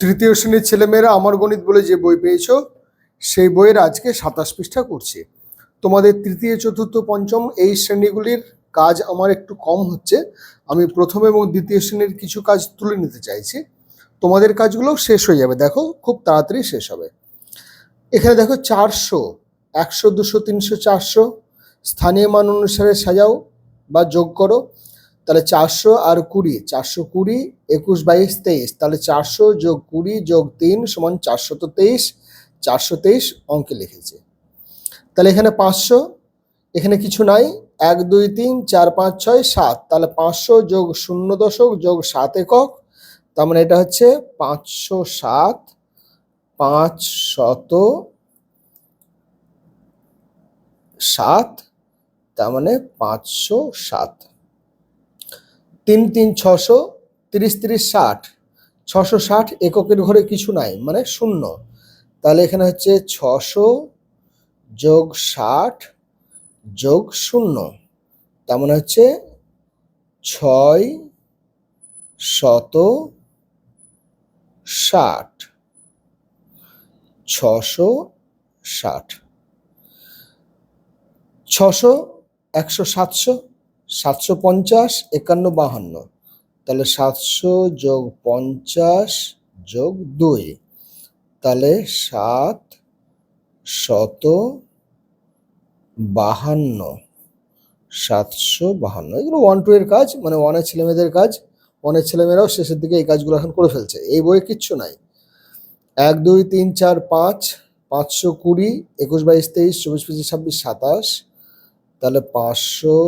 তৃতীয় শ্রেণির ছেলেমেয়েরা আমার গণিত বলে যে বই পেয়েছ, সেই বইয়ের আজকে সাতাশ পৃষ্ঠা করছি। তোমাদের তৃতীয়, চতুর্থ, পঞ্চম এই শ্রেণীগুলির কাজ আমার একটু কম হচ্ছে। আমি প্রথম এবং দ্বিতীয় শ্রেণির কিছু কাজ তুলে নিতে চাইছি। তোমাদের কাজগুলো শেষ হয়ে যাবে, দেখো, খুব তাড়াতাড়ি শেষ হবে। এখানে দেখো চারশো, একশো, দুশো, তিনশো, চারশো, স্থানীয় মান অনুসারে সাজাও বা যোগ করো। তাহলে চারশো আর কুড়ি, চারশো কুড়ি, একুশ বাইশ তেইশ, তাহলে চারশো যোগ কুড়ি যোগ তিন সমান চারশো তো তেইশ, চারশো তেইশ অঙ্কে লিখেছে। তাহলে এখানে পাঁচশো, এখানে কিছু নাই, এক, দুই, তিন, চার, পাঁচ, ছয়, সাত, তাহলে পাঁচশো যোগ শূন্য দশক যোগ সাত একক, তার মানে এটা হচ্ছে পাঁচশো সাত, পাঁচ শত সাত, তার মানে পাঁচশো সাত। তিন তিন ছশো তিরিশ তিরিশ ষাট। ছশো ষাট এককের ঘরে কিছু নাই মানে শূন্য। তাহলে এখানে হচ্ছে ছশো যোগ ষাট যোগ শূন্য। তার মানে হচ্ছে ছয় শত ষাট। ছশো ষাট। ছশো একশো সাতশো। সাতশো পঞ্চাশ একান্ন বাহান্ন। তাহলে সাতশো যোগ পঞ্চাশ যোগ দুই। তাহলে সাত শত বাহান্ন। সাতশো বাহান্ন। এগুলো ওয়ান টু এর কাজ মানে ওয়ানের ছেলেমেয়েদের কাজ। ওয়ানের ছেলেমেয়েরাও শেষের দিকে এই কাজগুলো এখন করে ফেলছে। এই বইয়ে কিচ্ছু নাই। এক, দুই, তিন, চার, পাঁচ, পাঁচশো কুড়ি, একুশ বাইশ, তেইশ, চব্বিশ, পঁচিশ, ছাব্বিশ, সাতাশ। তাহলে পাঁচশো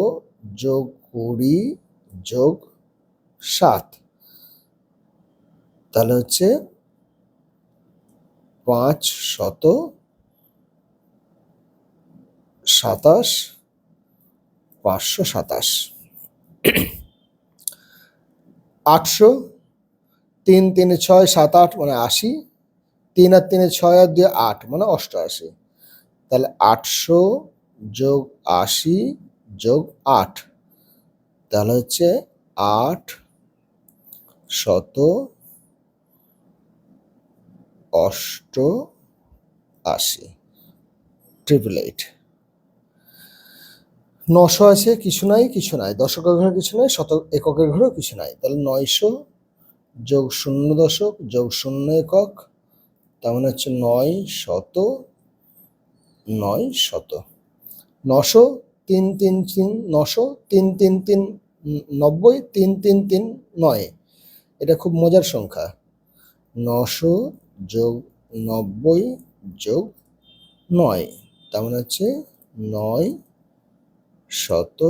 যোগ কুড়ি, যোগ সাত। তাহলে হচ্ছে পাঁচ শত সাতাশ, পাঁচশো সাতাশ। আটশো, তিন তিনে ছয় সাত আট মানে আশি, তিন আর তিনে ছয় আর দুই আট মানে অষ্টআশি। তাহলে আটশো যোগ আশি যোগ আট। তাহলে হচ্ছে আট শত অষ্ট আশি। ট্রিপল এইট নশো আছে, কিছু নাই কিছু নাই। দশকের ঘরে কিছু নাই, শত এককের ঘরেও কিছু নাই। তাহলে নয়শো যোগ শূন্য দশক, যোগ শূন্য একক, তার মানে হচ্ছে নয় শত নয় শত। নশো তিন তিন তিন নশো, তিন তিন তিন নব্বই, তিন তিন তিন নয়। এটা খুব মজার সংখ্যা। নশো যোগ নব্বই যোগ নয়, তার মানে হচ্ছে নয় শত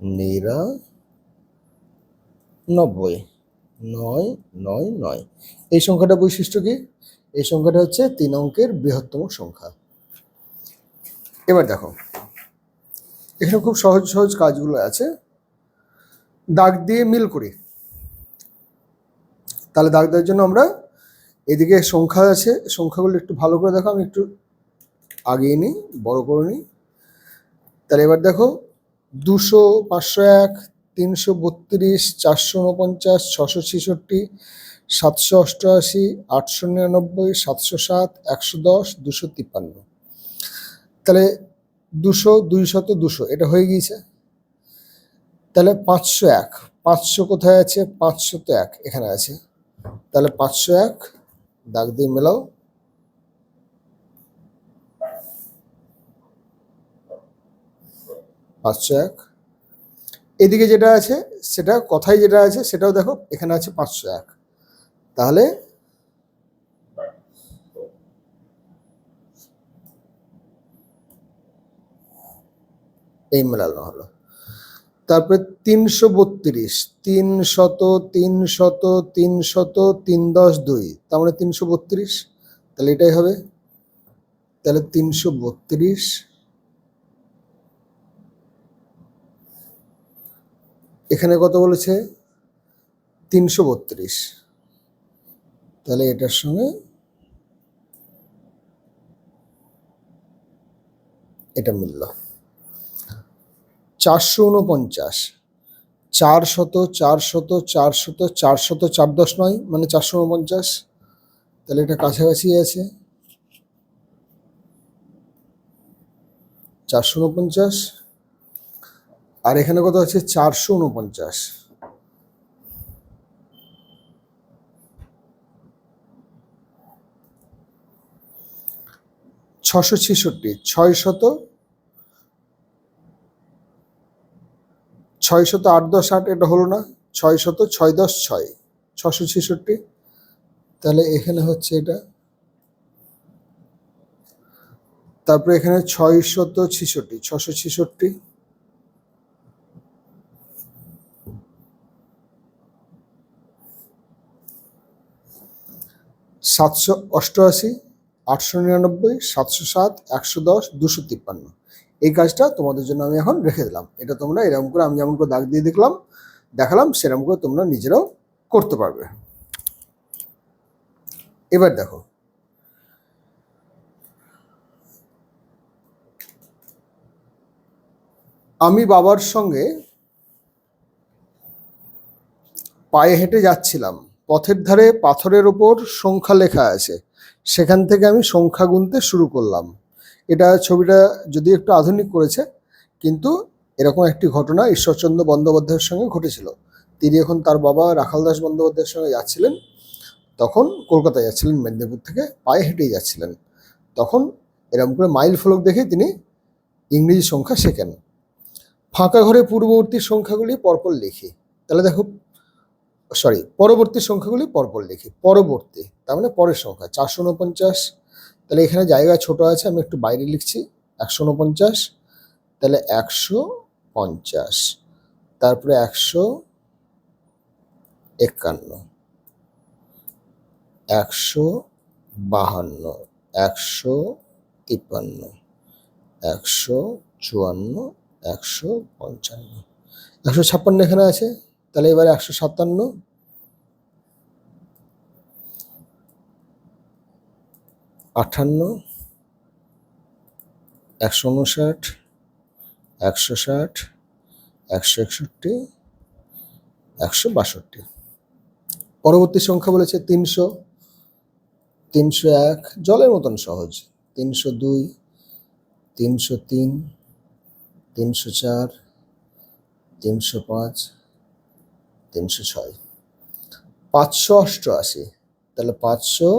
নিরানব্বই নয় নয় নয়। এই সংখ্যাটা বৈশিষ্ট্য কি? এই সংখ্যাটা হচ্ছে তিন অঙ্কের বৃহত্তম সংখ্যা। এবার দেখো। এখানে খুব সহজ সহজ কাজগুলো আছে। দাগ দিয়ে মিল করি। তাহলে দাগ দেওয়ার জন্য আমরা এদিকে সংখ্যা আছে, সংখ্যাগুলো একটু ভালো করে দেখো, আমি একটু আগিয়ে নিই, বড় করে নিই। তাহলে এবার দেখো, দুশো পাঁচশো এক, তিনশো বত্রিশ, চারশো উনপঞ্চাশ, ছশো ছেষট্টি, সাতশো অষ্টআশি, আটশো নিরানব্বই, সাতশো সাত, একশো দশ, দুশো তিপ্পান্ন। তাহলে দুশো, দুইশত, দুশো, এটা হয়ে গিয়েছে। তাহলে পাঁচশো এক, পাঁচশো কোথায় আছে? পাঁচশো তো এক এখানে আছে। তাহলে পাঁচশো এক, দাগ দিয়ে মেলাও। পাঁচশো এক। এদিকে যেটা আছে, সেটা কথায় যেটা আছে, সেটাও দেখো, এখানে আছে পাঁচশো এক। তাহলে এই মেলানো হলো। তারপরে তিনশো বত্রিশ তিন শত তিন শত তিন শত তিন দশ দুই। তার মানে তিনশো বত্রিশ। তাহলে এটাই হবে। তাহলে তিনশো বত্রিশ। এখানে কত বলেছে? তিনশো বত্রিশ। তাহলে এটার সঙ্গে এটা মিলল। চারশো উনপঞ্চাশ চার শত চার শত চার শত চার শত চার দশ নয় মানে চারশো উনপঞ্চাশ তাহলে এটা কাছাকাছি আছে। চারশো উনপঞ্চাশ আর এখানে কত আছে? চারশো উনপঞ্চাশ ছশো ছেষট্টি ছয় শত ছয় শত আট দশ আট এটা হলো না? ছয় শত ছয় দশ ছয়। ছশো ছেষট্টি। তাহলে এখানে হচ্ছে এটা। তারপরে এখানে ছয় শত ছেষট্টি ছশো ছেষট্টি। সাতশো অষ্টআশি, আটশো নিরানব্বই, সাতশো সাত, একশো দশ, দুশো তিপ্পান্ন। এই কাজটা তোমাদের জন্য আমি এখন রেখে দিলাম। এটা তোমরা এরকম করে আমি যেমন করে দাগ দিয়ে দেখলাম, দেখালাম, সেরকম করে তোমরা নিজেরাও করতে পারবে। এবার দেখো। আমি বাবার সঙ্গে পায়ে হেঁটে যাচ্ছিলাম। পথের ধারে পাথরের ওপর সংখ্যা লেখা আছে। সেখান থেকে আমি সংখ্যা গুনতে শুরু করলাম। এটা ছবিটা যদি একটু আধুনিক করেছে, কিন্তু এরকম একটি ঘটনা ঈশ্বরচন্দ্র বন্দ্যোপাধ্যায়ের সঙ্গে ঘটেছিল। তিনি এখন তার বাবা রাখাল দাস বন্দ্যোপাধ্যায়ের সঙ্গে যাচ্ছিলেন, তখন কলকাতায় যাচ্ছিলেন, মেদিনীপুর থেকে পায়ে হেঁটেই যাচ্ছিলেন। তখন এরকম করে মাইল ফলক দেখে তিনি ইংরেজি সংখ্যা শেখেন। ফাঁকা ঘরে পূর্ববর্তী সংখ্যাগুলি পরপর লিখি। তাহলে দেখো সরি পরবর্তী সংখ্যাগুলি পরপর লিখি। পরবর্তী, তার মানে পরের সংখ্যা, চারশো উনপঞ্চাশ তাহলে এখানে জায়গা ছোট আছে, আমি একটু বাইরে লিখছি, একশো উনপঞ্চাশ, তাহলে একশো পঞ্চাশ, তারপরে একশো একান্ন, একশো বাহান্ন, একশো তিপ্পান্ন, একশো চুয়ান্ন, একশো পঞ্চান্ন। একশো ছাপ্পান্ন এখানে আছে, তাহলে এবারে একশো সাতান্ন আটান্ন একশো উনষাট একশো ষাট, একশো একষট্টি, একশো বাষট্টি। পরবর্তী সংখ্যা বলেছে তিনশো তিনশো এক, জলের মতন সহজ। তিনশো দুই, তিনশো তিন, তিনশো চার, তিনশো পাঁচ, তিনশো ছয়। পাঁচশো অষ্টআশি, তাহলে পাঁচশো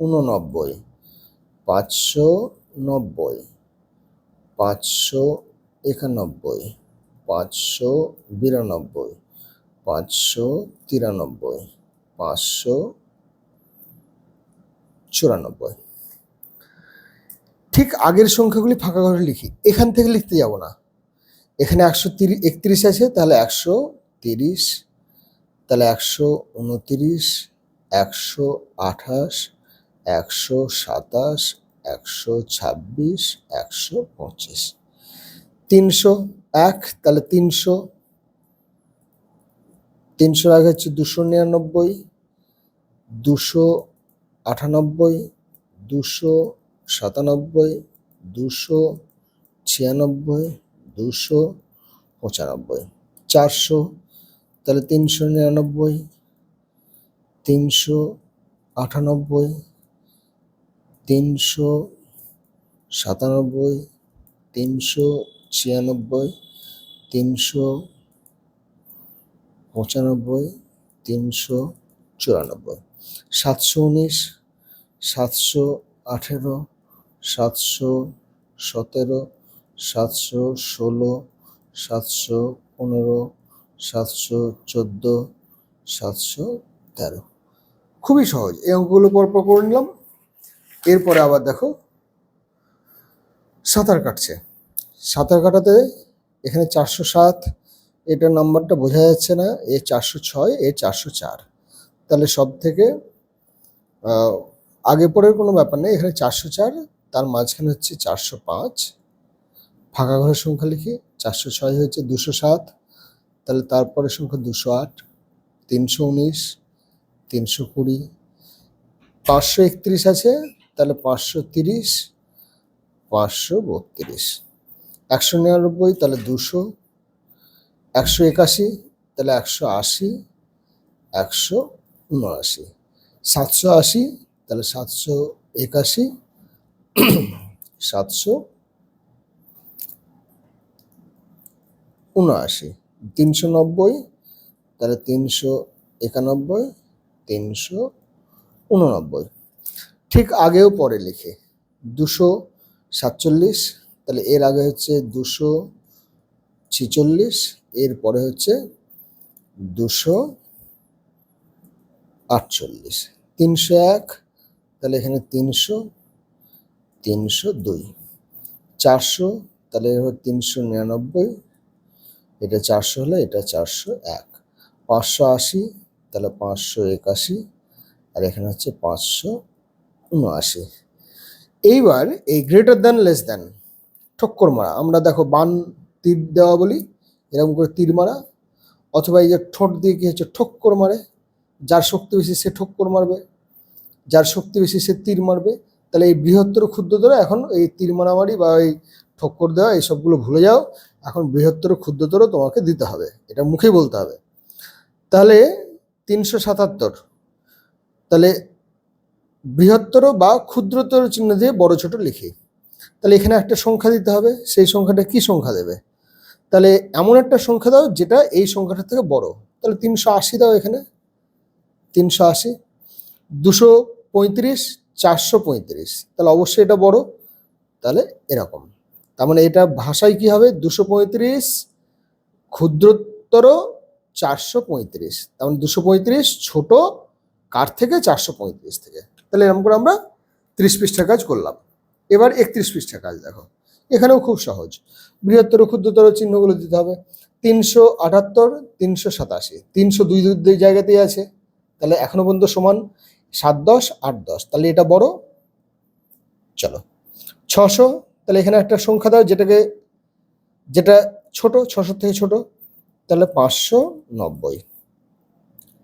উননব্বই। পাঁচশো নব্বই, পাঁচশো একানব্বই, পাঁচশো বিরানব্বই, পাঁচশো তিরানব্বই, পাঁচশো চুরানব্বই। ঠিক আগের সংখ্যাগুলি ফাঁকা ঘরে লিখি। এখান থেকে লিখতে যাব না। এখানে একশো তিরিশ একত্রিশ আছে, তাহলে একশো তিরিশ, তাহলে একশো উনতিরিশ, একশো আঠাশ একশো সাতাশ, একশো ছাব্বিশ, একশো পঁচিশ। তিনশো এক, তাহলে তিনশো। তিনশো এক হচ্ছে দুশো নিরানব্বই, দুশো আটানব্বই, দুশো সাতানব্বই, দুশো ছিয়ানব্বই, দুশো পঁচানব্বই। চারশো, তাহলে তিনশো নিরানব্বই, তিনশো আটানব্বই তিনশো সাতানব্বই, তিনশো ছিয়ানব্বই, তিনশো পঁচানব্বই, তিনশো চুরানব্বই। সাতশো উনিশ, সাতশো আঠেরো, সাতশো সতেরো, সাতশো ষোলো, সাতশো পনেরো, সাতশো চোদ্দ, সাতশো তেরো। খুবই সহজ। এই অঙ্কগুলো পরপর করে নিলাম। এরপরে আবার দেখো, সাঁতার কাটছে। সাঁতার কাটাতে এখানে চারশো সাত, এটার নাম্বারটা বোঝা যাচ্ছে না, এ চারশো ছয়, এ চারশো চার। তাহলে সব থেকে আগে পরের কোনো ব্যাপার নেই, এখানে চারশো চার, তার মাঝখানে হচ্ছে চারশো পাঁচ। ফাঁকা ঘরের সংখ্যা লিখি, চারশো ছয় হচ্ছে দুশো সাত, তাহলে তারপরের সংখ্যা দুশো আট, তিনশো উনিশ, তিনশো কুড়ি। পাঁচশো একত্রিশ আছে তাহলে পাঁচশো তিরিশ, পাঁচশো বত্রিশ। একশো নিরানব্বই, তাহলে দুশো। একশো একাশি, তাহলে একশো আশি, একশো উনআশি। সাতশো আশি, তাহলে সাতশো একাশি, সাতশো উনআশি। তিনশো নব্বই, তাহলে তিনশো একানব্বই, তিনশো উননব্বই। ঠিক আগেও পরে লিখে। দুশো সাতচল্লিশ, তাহলে এর আগে হচ্ছে দুশো ছিচল্লিশ, এর পরে হচ্ছে দুশো আটচল্লিশ। তিনশো এক, তাহলে এখানে তিনশো তিনশো দুই। চারশো, তাহলে তিনশো নিরানব্বই, এটা চারশো হলে এটা চারশো এক। পাঁচশো আশি, তাহলে পাঁচশো একাশি, আর এখানে হচ্ছে পাঁচশো উনআশি। এইবার এই গ্রেটার দ্যান লেস দ্যান ঠক্কর মারা। আমরা দেখো বান তীর দেওয়া বলি, এরকম করে তীর মারা। অথবা এই যে ঠোঁট দিয়ে কি হচ্ছে, ঠক্কর মারে। যার শক্তি বেশি সে ঠক্কর মারবে। যার শক্তি বেশি সে তীর মারবে। তাহলে এই বৃহত্তর ক্ষুদ্রতর এখন এই তীর মারামারি বা এই ঠক্কর দেওয়া এইসবগুলো ভুলে যাও। এখন বৃহত্তর ক্ষুদ্রতর তোমাকে দিতে হবে। এটা মুখেই বলতে হবে। তাহলে তিনশো সাতাত্তর। তাহলে বৃহত্তর বা ক্ষুদ্রতর চিহ্ন দিয়ে বড় ছোট লিখি। তাহলে এখানে একটা সংখ্যা দিতে হবে, সেই সংখ্যাটা কি সংখ্যা দেবে? তাহলে এমন একটা সংখ্যা দাও যেটা এই সংখ্যাটা থেকে বড়। তাহলে তিনশো আশি দাও এখানে। তিনশো আশি। দুশো পঁয়ত্রিশ, চারশো পঁয়ত্রিশ। তাহলে অবশ্যই এটা বড়। তাহলে এরকম। তার মানে এটা ভাষায় কি হবে? দুশো পঁয়ত্রিশ, ক্ষুদ্রতর চারশো পঁয়ত্রিশ। তার মানে দুশো পঁয়ত্রিশ ছোট কার থেকে? চারশো পঁয়ত্রিশ থেকে। তাহলে এরকম করে আমরা ত্রিশ পৃষ্ঠা কাজ করলাম। এবার একত্রিশ পৃষ্ঠা কাজ দেখো। এখানেও খুব সহজ। বৃহত্তর ক্ষুদ্রতর চিহ্নগুলো দিতে হবে। তিনশো আটাত্তর, তিনশো সাতাশি। তিনশো দুই দুই জায়গাতেই আছে। তাহলে এখনও পর্যন্ত সমান সাত দশ, আট দশ। তাহলে এটা বড়। চলো। ছশো, তাহলে এখানে একটা সংখ্যা দাও যেটাকে, যেটা ছোট, ছশো থেকে ছোট। তাহলে পাঁচশো নব্বই।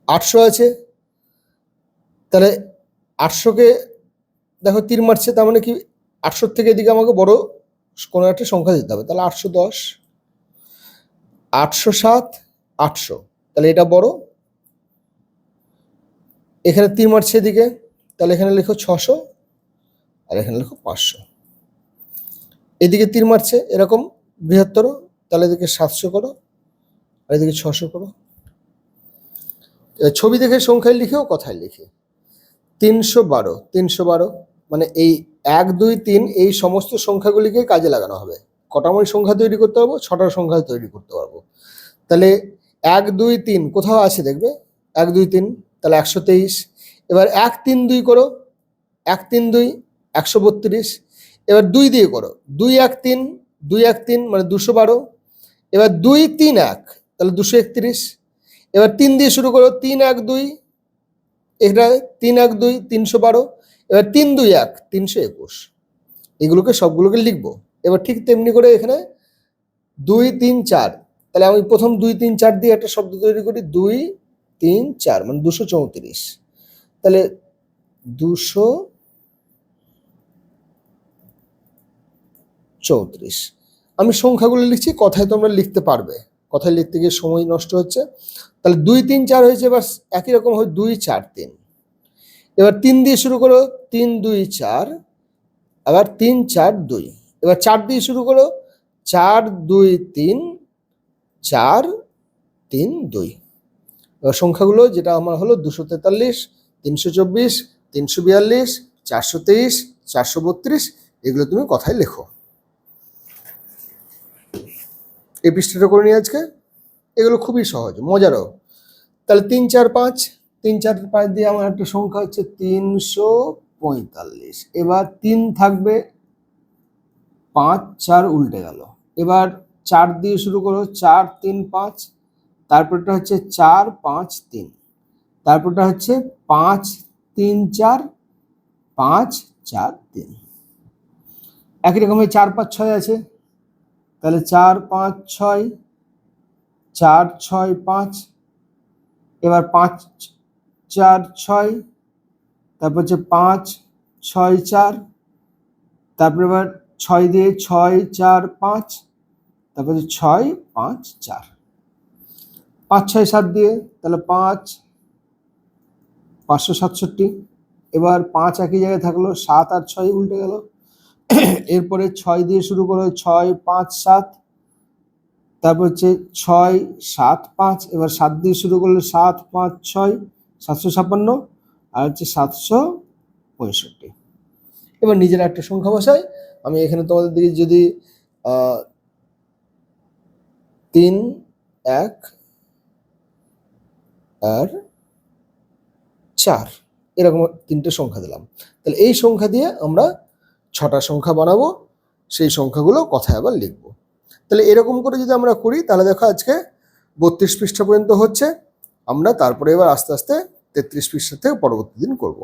আটশো আছে। তাহলে আটশোকে, দেখো তীর মারছে তার মানে কি আটশোর থেকে এদিকে আমাকে বড় কোনো একটা সংখ্যা দিতে হবে। তাহলে আটশো দশ, আটশো সাত, আটশো। তাহলে এটা বড়। এখানে তীর মারছে এদিকে, তাহলে এখানে লেখো ছশো, আর এখানে লেখো পাঁচশো। এদিকে তীর মারছে এরকম বৃহত্তর, তাহলে এদিকে সাতশো করো, আর এদিকে ছশো করো। ছবি দেখে সংখ্যায় লিখেও কথায় লিখে। তিনশো বারো তিনশো বারো মানে এই এক, দুই, তিন, এই সমস্ত সংখ্যাগুলিকে কাজে লাগানো হবে। কটাময় সংখ্যা তৈরি করতে পারব? ছটার সংখ্যা তৈরি করতে পারব। তাহলে এক, দুই, তিন কোথাও আছে দেখবে? এক, দুই, তিন, তাহলে একশো তেইশ। এবার এক, তিন, দুই করো। এক, তিন, দুই, একশো বত্রিশ। এবার দুই দিয়ে করো। দুই, এক, তিন, দুই, এক, তিন মানে দুশো বারো। এবার দুই, তিন, এক, তাহলে দুশো একত্রিশ। এবার তিন দিয়ে শুরু করো। তিন, এক, দুই এটা তিন এক দুই তিনশো বারো, এবার তিন দুই এক তিনশো একুশ। এগুলোকে সবগুলোকে লিখব। এবার ঠিক তেমনি করে এখানে দুই তিন চার, তাহলে আমি প্রথম দুই তিন চার দিয়ে একটা শব্দ তৈরি করি, দুই তিন চার মানে দুশো চৌত্রিশ। তাহলে দুশো চৌত্রিশ। আমি সংখ্যাগুলো লিখছি, কথায় তোমরা লিখতে পারবে। কথায় লিখতে গিয়ে সময় নষ্ট হচ্ছে। তাহলে দুই, তিন, চার হয়েছে, এবার একই রকম হয় দুই, চার, তিন। এবার তিন দিয়ে শুরু করো, তিন, দুই, চার। আবার তিন, চার, দুই। এবার চার দিয়ে শুরু করো, চার, দুই, তিন, চার, তিন, দুই। এবার সংখ্যাগুলো, যেটা আমার হলো দুশো তেতাল্লিশ, তিনশো চব্বিশ, তিনশো বিয়াল্লিশ, চারশো তেইশ, চারশো বত্রিশ, এগুলো তুমি কথায় লেখো। এই করে নিই আজকে। এগুলো খুবই সহজ, মজারও। তাহলে তিন, চার, পাঁচ। তিন, চার, পাঁচ দিয়ে আমার একটা সংখ্যা হচ্ছে তিনশো পঁয়তাল্লিশ। এবার তিন থাকবে, পাঁচ, চার উল্টে গেল। এবার চার দিয়ে শুরু করো, চার, তিন, পাঁচ। তারপরটা হচ্ছে চার, পাঁচ, তিন। তারপরটা হচ্ছে পাঁচ, তিন, চার, পাঁচ, চার, তিন। একই রকমের চার, পাঁচ, ছয় আছে। তাহলে চার পাঁচ ছয়, চার ছয় পাঁচ, এবার পাঁচ চার ছয়, তারপর হচ্ছে পাঁচ ছয় চার, তারপর এবার ছয় দিয়ে ছয় চার পাঁচ, তারপর হচ্ছে ছয় পাঁচ চার। পাঁচ ছয় সাত দিয়ে তাহলে পাঁচ, পাঁচশো সাতষট্টি। এবার পাঁচ একই জায়গায় থাকল, সাত আর ছয় উল্টে গেল এরপরে ছয় দিয়ে শুরু করো ছয়, পাঁচ, সাত। তারপর হচ্ছে ছয়, সাত, পাঁচ। এবার সাত দিয়ে শুরু করলে সাত, পাঁচ, ছয়, সাতশো ছাপ্পান্ন। আর হচ্ছে সাতশো পঁয়ষট্টি। এবার নিজের একটা সংখ্যা বসাই। আমি এখানে তোমাদের দিকে যদি তিন, এক, আর চার। এরকম তিনটে সংখ্যা দিলাম। তাহলে এই সংখ্যা দিয়ে আমরা ছটা সংখ্যা বানাবো, সেই সংখ্যাগুলো কথায় আবার লিখব। তাহলে এরকম করে যদি আমরা করি, তাহলে দেখো আজকে বত্রিশ পৃষ্ঠা পর্যন্ত হচ্ছে। আমরা তারপরে এবার আস্তে আস্তে তেত্রিশ পৃষ্ঠা থেকে পরবর্তী দিন করব।